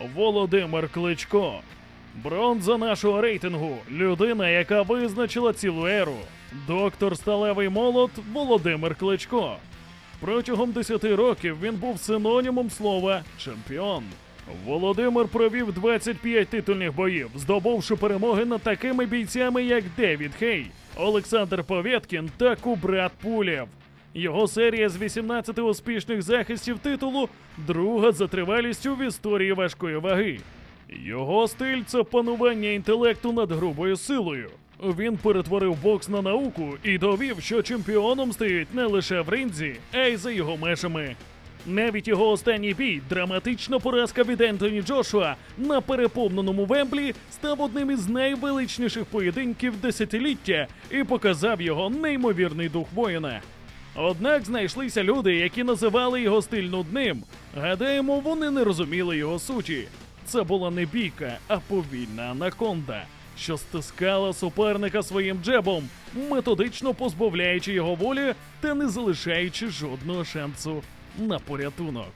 Володимир Кличко. Бронза нашого рейтингу. Людина, яка визначила цілу еру. Доктор Сталевий молот Володимир Кличко. Протягом 10 років він був синонімом слова чемпіон. Володимир провів 25 титульних боїв, здобувши перемоги над такими бійцями, як Девід Хей, Олександр Повєткін та Кубрат Пулєв. Його серія з 18 успішних захистів титулу друга за тривалістю в історії важкої ваги. Його стиль це панування інтелекту над грубою силою. Він перетворив бокс на науку і довів, що чемпіоном стають не лише в ринзі, а й за його межами. Навіть його останній бій, драматична поразка від Ентоні Джошуа на переповненому Вемблі, став одним із найвеличніших поєдинків десятиліття і показав його неймовірний дух воїна. Однак знайшлися люди, які називали його стиль нудним. Гадаємо, вони не розуміли його суті. Це була не бійка, а повільна анаконда, що стискала суперника своїм джебом, методично позбавляючи його волі та не залишаючи жодного шансу на порятунок.